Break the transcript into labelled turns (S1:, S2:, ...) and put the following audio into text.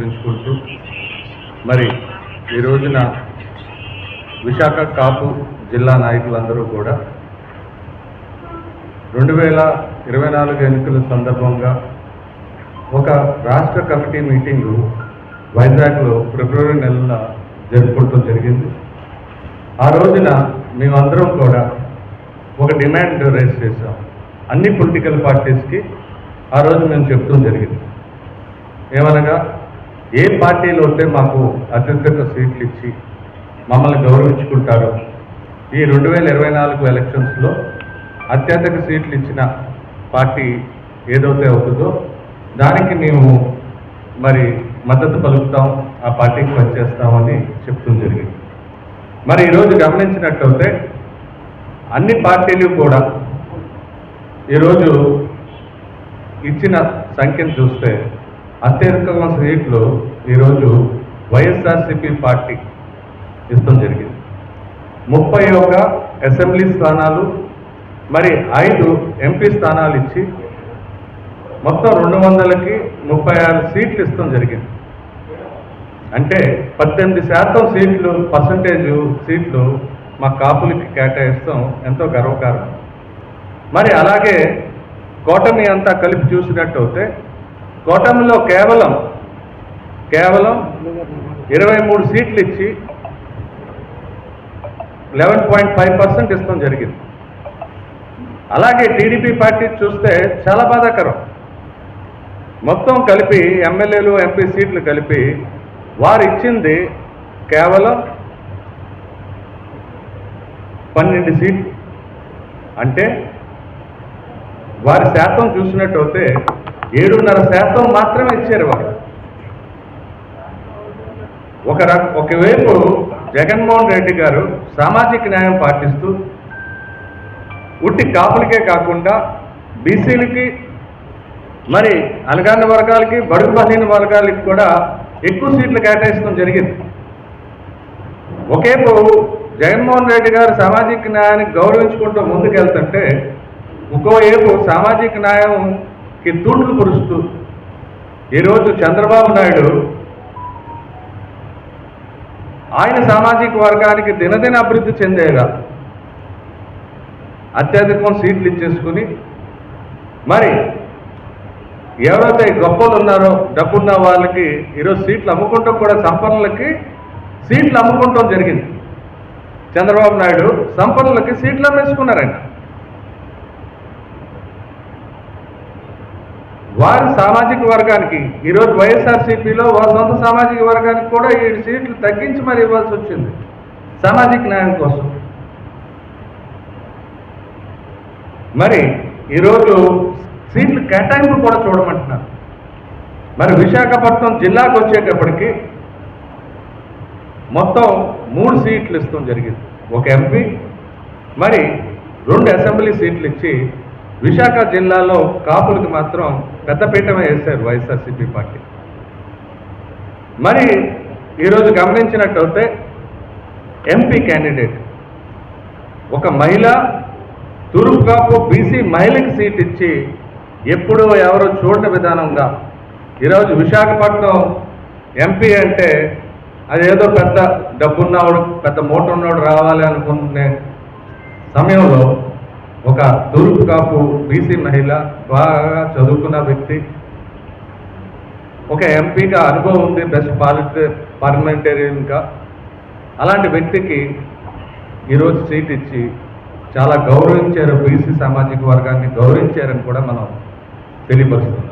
S1: తెలియపరుచుకుంటూ మరి ఈ రోజున విశాఖ కాపు జిల్లా నాయకులందరూ కూడా రెండు వేల ఇరవై నాలుగు ఎన్నికల సందర్భంగా ఒక రాష్ట్ర కమిటీ మీటింగు వైజాగ్లో ఫిబ్రవరి నెలన జరుపుకోవటం జరిగింది. ఆ రోజున మేమందరం కూడా ఒక డిమాండ్ రైజ్ చేశాం. అన్ని పొలిటికల్ పార్టీస్కి ఆ రోజు మేము చెప్తూ జరిగింది. ఏమనగా ఏ పార్టీలో ఉంటే మాకు అత్యధిక సీట్లు ఇచ్చి మమ్మల్ని గౌరవించుకుంటారో ఈ రెండు వేల ఇరవై నాలుగు ఎలక్షన్స్లో అత్యధిక సీట్లు ఇచ్చిన పార్టీ ఏదైతే అవుతుందో దానికి మేము మరి మద్దతు పలుకుతాం ఆ పార్టీకి పనిచేస్తామని చెప్తూ జరిగింది. మరి ఈరోజు గమనించినట్టయితే అన్ని పార్టీలు కూడా ఈరోజు ఇచ్చిన సంఖ్యను చూస్తే అత్యధికంగా సీట్లు ఈరోజు వైఎస్ఆర్సీపీ పార్టీ ఇష్టం జరిగింది. ముప్పై ఒక అసెంబ్లీ స్థానాలు మరి ఐదు ఎంపీ స్థానాలు ఇచ్చి మొత్తం రెండు వందలకి ముప్పై ఆరు సీట్లు ఇష్టం జరిగింది. అంటే పద్దెనిమిది శాతం సీట్లు పర్సంటేజ్ సీట్లు మా కాపులకి కేటాయిస్తాం. ఎంతో గర్వకారణం. మరి అలాగే కూటమి అంతా కలిపి చూసినట్టయితే కూటమిలో కేవలం కేవలం ఇరవై మూడు సీట్లు ఇచ్చి లెవెన్ పాయింట్ ఫైవ్ పర్సెంట్ ఇస్తాం జరిగింది. అలాగే టీడీపీ పార్టీ చూస్తే చాలా బాధాకరం. మొత్తం కలిపి ఎమ్మెల్యేలు ఎంపీ సీట్లు కలిపి వారు ఇచ్చింది కేవలం పన్నెండు సీట్లు. అంటే వారి శాతం చూసినట్టయితే ఏడున్నర శాతం మాత్రమే ఇచ్చారు వాళ్ళు. ఒక రక ఒకవైపు జగన్మోహన్ రెడ్డి గారు సామాజిక న్యాయం పాటిస్తూ ఉట్టి కాపులకే కాకుండా బీసీలకి మరి అనగాని వర్గాలకి బడుగు బలహీన వర్గాలకి కూడా ఎక్కువ సీట్లు కేటాయించడం జరిగింది. ఒకేపు జగన్మోహన్ రెడ్డి గారు సామాజిక న్యాయాన్ని గౌరవించుకుంటూ ముందుకెళ్తుంటే ఇంకోవైపు సామాజిక న్యాయం తూట్లు కురుస్తూ ఈరోజు చంద్రబాబు నాయుడు ఆయన సామాజిక వర్గానికి దినదిన అభివృద్ధి చెందేగా అత్యధికం సీట్లు ఇచ్చేసుకుని మరి ఎవరైతే గొప్పలు ఉన్నారో డబ్బున్న వాళ్ళకి ఈరోజు సీట్లు అమ్ముకుంటాం కూడా సంపన్నులకి సీట్లు అమ్ముకుంటాం జరిగింది. చంద్రబాబు నాయుడు సంపన్నులకి సీట్లు అమ్మేసుకున్నారంట. వారి సామాజిక వర్గానికి ఈరోజు వైఎస్ఆర్సీపీలో వారి సొంత సామాజిక వర్గానికి కూడా ఏడు సీట్లు తగ్గించి మరి ఇవ్వాల్సి వచ్చింది. సామాజిక న్యాయం కోసం. మరి ఈరోజు సీట్లు కేటాయింపు కూడా చూడమంటున్నారు. మరి విశాఖపట్నం జిల్లాకు వచ్చేటప్పటికి మొత్తం మూడు సీట్లు ఇస్తాం జరిగింది. ఒక ఎంపీ మరి రెండు అసెంబ్లీ సీట్లు ఇచ్చి విశాఖ జిల్లాలో కాపులకు మాత్రం పెద్దపీట వేశారు వైఎస్ఆర్సీపీ పార్టీ. మరి ఈరోజు గమనించినట్టయితే ఎంపీ క్యాండిడేట్ ఒక మహిళ తూర్పు కాపు బీసీ మహిళకి సీట్ ఇచ్చి ఎప్పుడూ ఎవరో చూడని విధానంగా ఈరోజు విశాఖపట్నం ఎంపీ అంటే అదేదో పెద్ద డబ్బున్నవాడు పెద్ద మూట ఉన్నవాడు రావాలి అనుకునే సమయంలో ఒక తూర్పు కాపు బీసీ మహిళ బాగా చదువుకున్న వ్యక్తి ఒక ఎంపీగా అనుభవం ఉంది బెస్ట్ పాలిటి పార్లమెంటేరియన్గా. అలాంటి వ్యక్తికి ఈరోజు సీట్ ఇచ్చి చాలా గౌరవించారు బీసీ సామాజిక వర్గాన్ని గౌరవించారని కూడా మనం తెలియపరుస్తున్నాం.